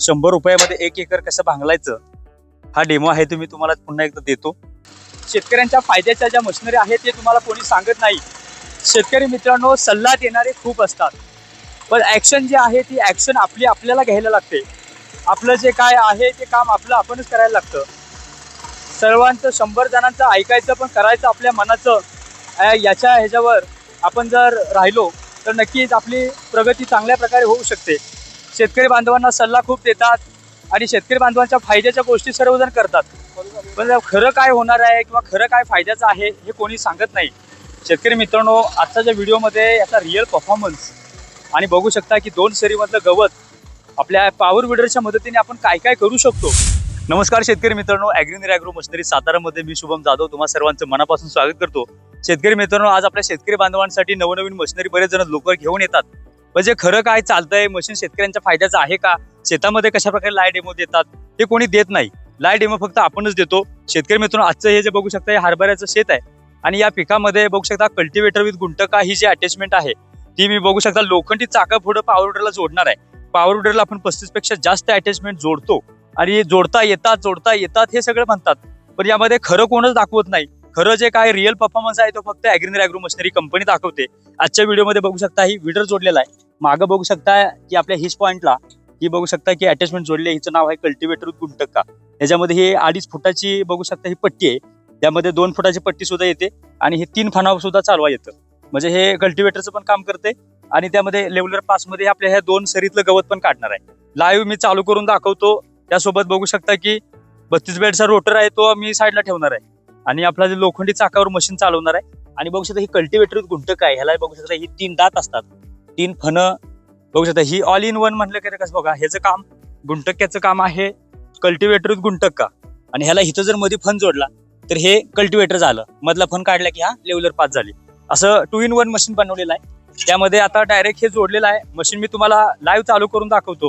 शंभर रुपयामध्ये एक एकर कसं भांगलायचं हा डेमो आहे तुम्ही तुम्हाला पुन्हा एकदा देतो. शेतकऱ्यांच्या फायद्याच्या ज्या मशिनरी आहेत ते तुम्हाला कोणी सांगत नाही. शेतकरी मित्रांनो सल्ला देणारे खूप असतात. पण ॲक्शन जे आहे ती ॲक्शन आपली आपल्याला घ्यायला लागते. आपलं जे काय आहे ते काम आपलं आपणच करायला लागतं. सर्वांचं शंभर जणांचं ऐकायचं पण करायचं आपल्या मनाचं याच्या ह्याच्यावर आपण जर राहिलो तर नक्कीच आपली प्रगती चांगल्या प्रकारे होऊ शकते. शेतकरी बांधवांना सल्ला खूप देतात आणि शेतकरी बांधवांच्या फायद्याच्या गोष्टी सर्वजण करतात. पण खरं काय होणार आहे किंवा खरं काय फायद्याचं आहे हे कोणी सांगत नाही. शेतकरी मित्रांनो आजच्या व्हिडिओमध्ये याचा रिअल परफॉर्मन्स आणि बघू शकता की दोन सरीमधलं गवत आपल्या पॉवर विडरच्या मदतीने आपण काय काय करू शकतो. नमस्कार शेतकरी मित्रांनो ॲग्रिनरी ॲग्रो मशिनरी सातारामध्ये मी शुभम जाधव तुम्हा सर्वांचं मनापासून स्वागत करतो. शेतकरी मित्रांनो आज आपल्या शेतकरी बांधवांसाठी नवनवीन मशिनरी बरेच जण लोक घेऊन येतात. म्हणजे खरं काय चालतंय? मशीन शेतकऱ्यांच्या फायद्याचं आहे का? शेतामध्ये कशा प्रकारे लाय डेमो देतात? हे कोणी देत नाही. लाय डेमो फक्त आपणच देतो. शेतकरी मित्रांनो आजचं हे जे बघू शकता हे हरभऱ्याचं शेत आहे. आणि या पिकामध्ये बघू शकता कल्टिवेटर विथ गुंटका ही जी अटॅचमेंट आहे ती मी बघू शकता लोखंडी चाका पुढे पॉवर विडरला जोडणार आहे. पॉवर विडरला आपण पस्तीसपेक्षा जास्त अटॅचमेंट जोडतो. आणि जोडता येतात जोडता येतात हे सगळं म्हणतात. पण यामध्ये खरं कोणच दाखवत नाही. खरं जे काय रिअल परफॉर्मन्स आहे तो फक्त ॲग्रिनर अॅग्रो मशिनरी कंपनी दाखवते. आजच्या व्हिडिओमध्ये बघू शकता ही विडर जोडलेला आहे. मागं बघू शकता की आपल्या हिच पॉईंटला ही बघू शकता की अटॅचमेंट जोडली हिचं नाव आहे कल्टिवेटर गुंटक्का याच्यामध्ये ही अडीच फुटाची बघू शकता ही पट्टी आहे. त्यामध्ये दोन फुटाची पट्टी सुद्धा येते आणि हे तीन फणावर सुद्धा चालवा येतं. म्हणजे हे कल्टिवेटरचं पण काम करते आणि त्यामध्ये लेवलर पासमध्ये आपल्या ह्या दोन सरीतलं गवत पण काढणार आहे. लाईव्ह मी चालू करून दाखवतो. त्यासोबत बघू शकता की बत्तीस बेडचा रोटर आहे तो मी साईडला ठेवणार आहे. आणि आपला जे लोखंडी चाकावर मशीन चालवणार आहे. आणि बघू शकता ही कल्टिवेटर गुंटक आहे. ह्याला बघू शकता ही तीन दात असतात. तीन फन बघू शकता. ही ऑल इन वन म्हटलं की कसं बघा ह्याचं काम गुंटक्याचं काम आहे कल्टिवेटर गुंटक्का आणि ह्याला इथं जर मध्ये फन जोडला तर हे कल्टिवेटर झालं. मधला फन काढला की हा लेवलर पास झाली. असं टू इन वन मशीन बनवलेलं आहे. त्यामध्ये आता डायरेक्ट हे जोडलेलं आहे. मशीन मी तुम्हाला लाईव्ह चालू करून दाखवतो.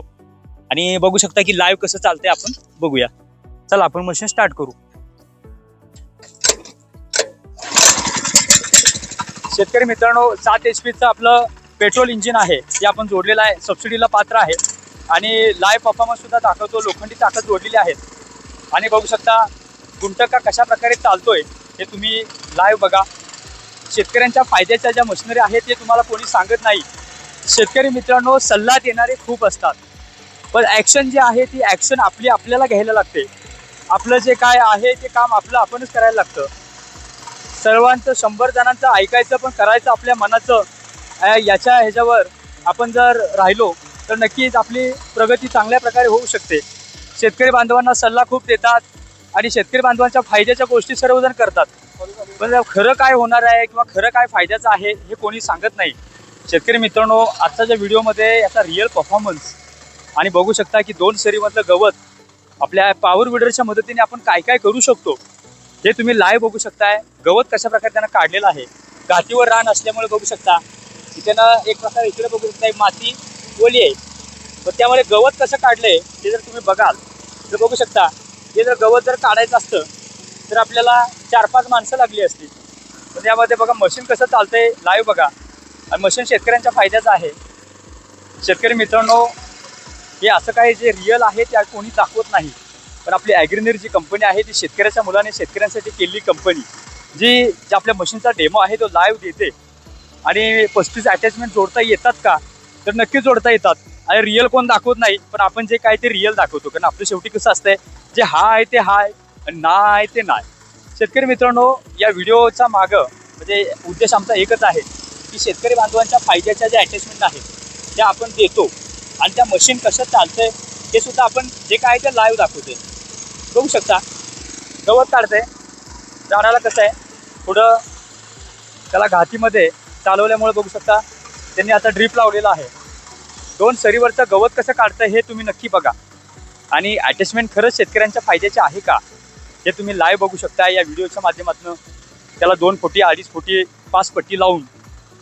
आणि बघू शकता की लाईव्ह कसं चालतंय आपण बघूया. चला आपण मशीन स्टार्ट करू. शेतकरी मित्रांनो सात एच पीचं आपलं पेट्रोल इंजिन आहे जे आपण जोडलेलं आहे सबसिडीला पात्र आहे. आणि लाईव्ह परफॉर्मन्स सुद्धा दाखवतो लोखंडी ताकद जोडलेली आहेत. आणि बघू शकता गुंटका कशा प्रकारे चालतोय हे तुम्ही लाईव्ह बघा. शेतकऱ्यांच्या फायद्याच्या ज्या मशिनरी आहेत ते तुम्हाला कोणी सांगत नाही. शेतकरी मित्रांनो सल्ला देणारे खूप असतात. पण ॲक्शन जे आहे ती ॲक्शन आपली आपल्याला घ्यायला लागते. आपलं जे काय आहे ते काम आपलं आपणच करायला लागतं. सर्वांचं शंभर जणांचं ऐकायचं पण करायचं आपल्या मनाचं याच्या ह्याच्यावर आपण जर राहिलो तर नक्कीच आपली प्रगती चांगल्या प्रकारे होऊ शकते. शेतकरी बांधवांना सल्ला खूप देतात आणि शेतकरी बांधवांच्या फायद्याच्या गोष्टी सर्वजण करतात. पण खरं काय होणार आहे किंवा खरं काय फायद्याचं आहे हे कोणी सांगत नाही. शेतकरी मित्रांनो आजच्या व्हिडिओमध्ये याचा रिअल परफॉर्मन्स आणि बघू शकता की दोन सरीमधलं गवत आपल्या पॉवर विडरच्या मदतीने आपण काय काय करू शकतो हे तुम्ही लाईव्ह बघू शकताय. गवत कशा प्रकारे त्यांना काढलेलं आहे. घाटीवर रान असल्यामुळे बघू शकता. त्यानं ना एक प्रकारे इकडे बघू शकता माती ओली आहे. पण त्यामुळे गवत कसं काढलंय ते जर तुम्ही बघाल तर बघू शकता हे जर गवत जर काढायचं असतं तर आपल्याला चार पाच माणसं लागली असती पण त्यामध्ये बघा मशीन कसं चालतंय लाईव्ह बघा. आणि मशीन शेतकऱ्यांच्या फायद्याचं आहे. शेतकरी मित्रांनो हे असं काही जे रिअल आहे ते कोणी दाखवत नाही. पण आपली ॲग्रिनरी जी कंपनी आहे ती शेतकऱ्याच्या मुलाने शेतकऱ्यांसाठी केलेली कंपनी जी जी आपल्या मशीनचा डेमो आहे तो लाईव्ह देते. आणि पस्तीस अटॅचमेंट जोडता येतात का? तर नक्की जोडता येतात. आणि रिअल कोण दाखवत नाही पण आपण जे काय ते रिअल दाखवतो. कारण आपलं शेवटी कसं असतंय जे हा आहे ते हाय आणि ना आहे ते नाही शेतकरी मित्रांनो या व्हिडिओचा मागं म्हणजे उद्देश आमचा एकच आहे की शेतकरी बांधवांच्या फायद्याच्या ज्या अटॅचमेंट आहेत त्या आपण देतो. आणि त्या मशीन कसं चालतंय हे सुद्धा आपण जे काय ते लाईव्ह दाखवते बघू शकता. गवत काढतंय. झाडाला कसं आहे पुढं त्याला घातीमध्ये चालवल्यामुळे बघू शकता त्यांनी आता ड्रीप लावलेला आहे. दोन सरीवरचं गवत कसं काढतं हे तुम्ही नक्की बघा. आणि ॲटॅचमेंट खरंच शेतकऱ्यांच्या फायद्याचे आहे का हे तुम्ही लाईव्ह बघू शकता या व्हिडिओच्या माध्यमातून. त्याला दोन फुटी अडीच फुटी पाच पट्टी लावून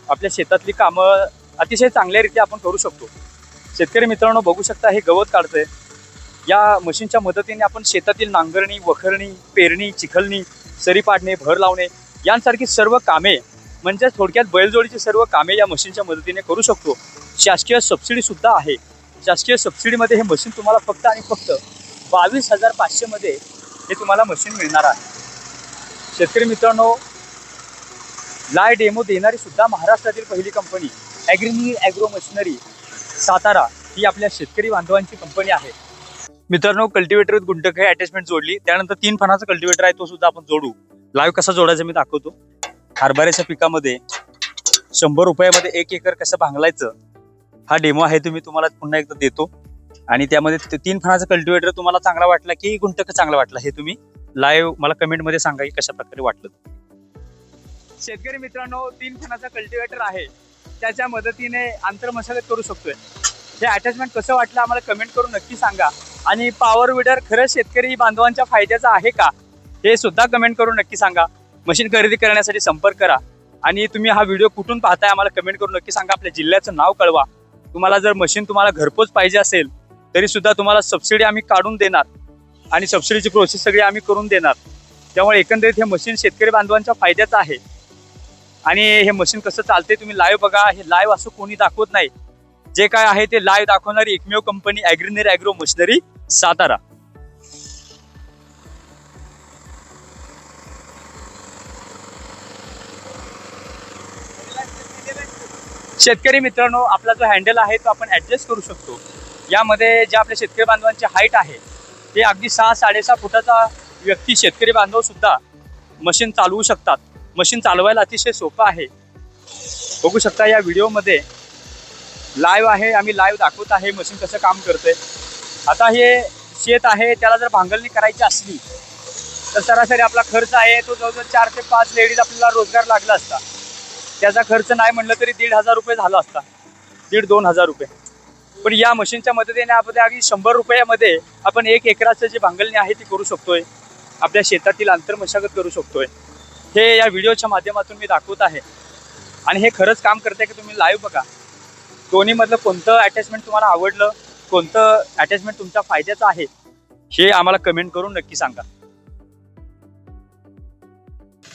आपल्या शेतातली कामं अतिशय चांगल्यारीत्या आपण करू शकतो. शेतकरी मित्रांनो बघू शकता हे गवत काढतंय. या मशीनच्या मदतीने आपण शेतातील नांगरणी वखरणी पेरणी चिखलणी सरी पाडणे भर लावणे यांसारखी सर्व कामे म्हणजे थोडक्यात बैलजोडीची सर्व कामे या मशीनच्या मदतीने करू शकतो. शासकीय सबसिडी सुद्धा आहे. शासकीय सबसिडीमध्ये हे मशीन तुम्हाला फक्त आणि फक्त बावीस हजार पाचशेमध्ये हे तुम्हाला मशीन मिळणार आहे. शेतकरी मित्रांनो लाय डेमो देणारी सुद्धा महाराष्ट्रातील पहिली company Agrini agro machinery Satara ही आपल्या शेतकरी बांधवांची कंपनी आहे. मित्रांनो कल्टिवेटर गुंटक हे अटॅचमेंट जोडली. त्यानंतर तीन फणाचा कल्टिवेटर आहे तो सुद्धा आपण जोडू. लाईव्ह कसा जोडायचा मी दाखवतो. हरभऱ्याच्या पिकामध्ये शंभर रुपयामध्ये एक एकर कसं भांगलायचं हा डेमो आहे तो मी तुम्हाला पुन्हा एकदा देतो. आणि त्यामध्ये तीन फणाचा कल्टिवेटर तुम्हाला चांगला वाटला की गुंटक चांगला वाटला हे तुम्ही लाईव्ह मला कमेंटमध्ये सांगा की कशा प्रकारे वाटलं. शेतकरी मित्रांनो तीन फणाचा कल्टिवेटर आहे. त्याच्या मदतीने आंतर मशागत करू शकतोय. हे अटॅचमेंट कसं वाटलं आम्हाला कमेंट करून नक्की सांगा. आणि पॉवर विडर खरंच शेतकरी बांधवांच्या फायद्याचा आहे का हे सुद्धा कमेंट करून नक्की सांगा. मशीन खरेदी करण्यासाठी संपर्क करा. आणि तुम्ही हा व्हिडिओ कुठून पाहताय आम्हाला कमेंट करून नक्की सांगा. आपल्या जिल्ह्याचं नाव कळवा. तुम्हाला जर मशीन तुम्हाला घरपोच पाहिजे असेल तरी सुद्धा तुम्हाला सबसिडी आम्ही काढून देणार. आणि सबसिडीची प्रोसेस सगळी आम्ही करून देणार. त्यामुळे एकंदरीत हे मशीन शेतकरी बांधवांच्या फायद्याचं आहे. आणि हे मशीन कसं चालते तुम्ही लाईव्ह बघा. हे लाईव्ह असं कोणी दाखवत नाही. जे काय आहे ते लाईव्ह दाखवणारी एकमेव company Agrinary agro machinery Satara. शेतकरी मित्रांनो आपला जो हँडल आहे तो आपण ऍडजस्ट करू शकतो. यामध्ये जे आपल्या शेतकरी बांधवांची हाईट आहे ते अगदी सहा साडेसहा फुटाचा व्यक्ती शेतकरी बांधव सुद्धा मशीन चालवू शकतात. मशीन चालवायला अतिशय सोपं आहे. बघू शकता या व्हिडिओमध्ये लाईव्ह आहे आम्ही लाईव्ह दाखवत आहे मशीन कसं काम करते आता हे शेत आहे त्याला जर भांगलणी करायची असली तर सरासरी आपला खर्च आहे तो जवळजवळ चार ते पाच लेडीज आपल्याला रोजगार लागला असता. त्याचा खर्च नाही म्हणलं तरी दीड हजार रुपये झाला असता. दीड दोन हजार रुपये. पण या मशीनच्या मदतीने आपण अगदी शंभर रुपयामध्ये आपण एक एकराचं जे भांगलणी आहे ती करू शकतोय. आपल्या शेतातील आंतरमशागत करू शकतोय. हे या व्हिडिओच्या माध्यमातून मी दाखवत आहे. आणि हे खरंच काम करते की तुम्ही लाईव्ह बघा. दोन्हीमधलं कोणतं अटॅचमेंट तुम्हाला आवडलं कोणतं अटॅचमेंट तुमच्या फायद्याचं आहे हे आम्हाला कमेंट करून नक्की सांगा.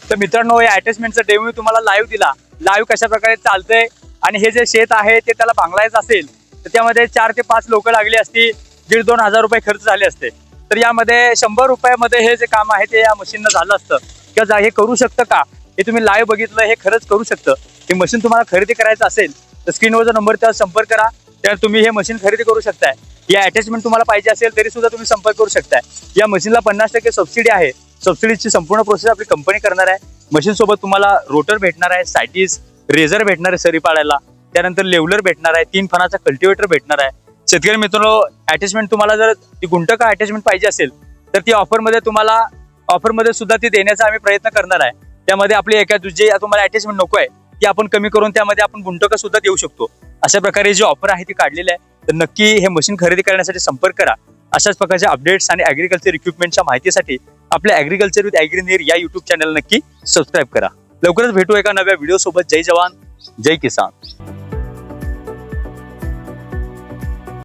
तर मित्रांनो या अटॅचमेंटचा डेमो मी तुम्हाला लाईव्ह दिला. लाईव्ह कशा प्रकारे चालतंय आणि हे जे शेत आहे ते त्याला भांगलायचं असेल तर त्यामध्ये चार ते पाच लोक लागली असती दीड दोन हजार रुपये खर्च झाले असते. तर यामध्ये शंभर रुपयामध्ये हे जे काम आहे ते या मशीननं झालं असतं. किंवा जा- हे करू शकतं का? हे तुम्ही लाईव्ह बघितलं हे खरंच करू शकतं. हे मशीन तुम्हाला खरेदी करायचं असेल तर स्क्रीनवरचा नंबर त्यावर संपर्क करा. तर तुम्ही हे मशीन खरेदी करू शकताय. या अटॅचमेंट तुम्हाला पाहिजे असेल तरी सुद्धा तुम्ही संपर्क करू शकताय. या मशीनला पन्नास टक्के सबसिडी आहे. सबसिडीची संपूर्ण प्रोसेस आपली कंपनी करणार आहे. मशीन सोबत तुम्हाला रोटर भेटणार आहे सायटीज रेझर भेटणार आहे सरी पाडायला. त्यानंतर लेवलर भेटणार आहे तीन फणाचा कल्टिवेटर भेटणार आहे. शेतकरी मित्रांनो अटॅचमेंट तुम्हाला जर ती गुंटका अटॅचमेंट पाहिजे असेल तर ती ऑफरमध्ये तुम्हाला ऑफरमध्ये सुद्धा ती देण्याचा आम्ही प्रयत्न करणार आहे. त्यामध्ये आपली एका जे तुम्हाला अटॅचमेंट नको आहे ती आपण कमी करून त्यामध्ये आपण गुंटका सुद्धा देऊ शकतो. अशा प्रकारे जी ऑफर आहे ती काढलेली आहे तर नक्की हे मशीन खरेदी करण्यासाठी संपर्क करा. अशाच प्रकारच्या अपडेट्स आणि ऍग्रिकल्चर इक्विपमेंटच्या माहितीसाठी आपल्या ऍग्रिकल्चर विथ ऍग्रीनियर या युट्यूब चॅनल नक्की सबस्क्राईब करा. लवकरच भेटू एका नव्या व्हिडिओ सोबत. जय जवान जय किसान.